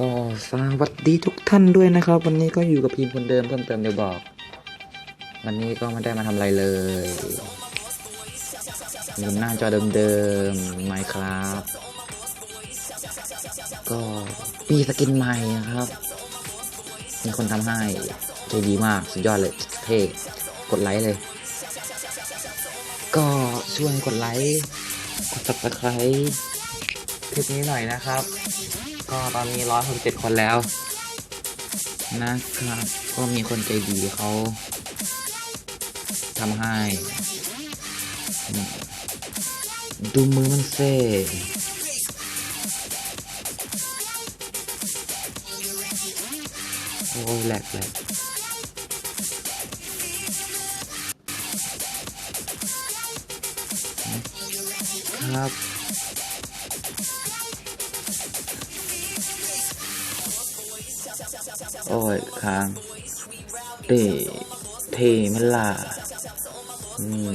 ก็สวัสดีทุกท่านด้วยนะครับ วันนี้ก็อยู่กับพีมคนเดิมเพิ่มเติมเดี๋ยวบอก วันนี้ก็ไม่ได้มาทำอะไรเลยอยู่หน้าจอเดิมๆไมครับก็ปีสกินใหม่นะครับ มีคนทำให้ใจดีมากสุดยอดเลยเท่กดไลค์เลย ก็ช่วยกดไลค์กด subscribe คลิปนี้หน่อยนะครับ ก็ตอนนี้ร้อยหกเจ็ดคนแล้ว นะครับ ก็มีคนใจดีเขาทำให้ ดูมือมันเซ่โอ้แหลกแหลกครับ โอ้ยค้างเต้เทมันล่ะอืม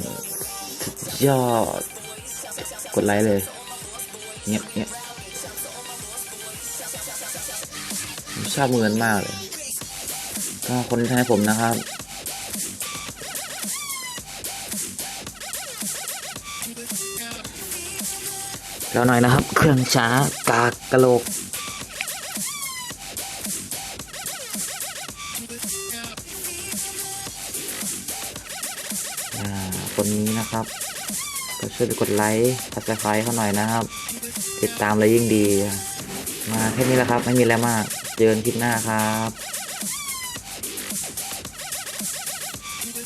สุดยอด กดไลค์เลย เงียบเงียบผมชอบเหมือนมากเลย ก็คนที่ให้ผมนะครับแล้วหน่อยนะครับ เครื่องช้ากากกะโหลก คนนี้นะครับ ก็ช่วยไปกดไลค์ซับสไครต์เขาหน่อยนะครับ ติดตามเลยยิ่งดี มาแค่นี้แหละครับ ไม่มีอะไรมาก เจอกันคลิปหน้าครับ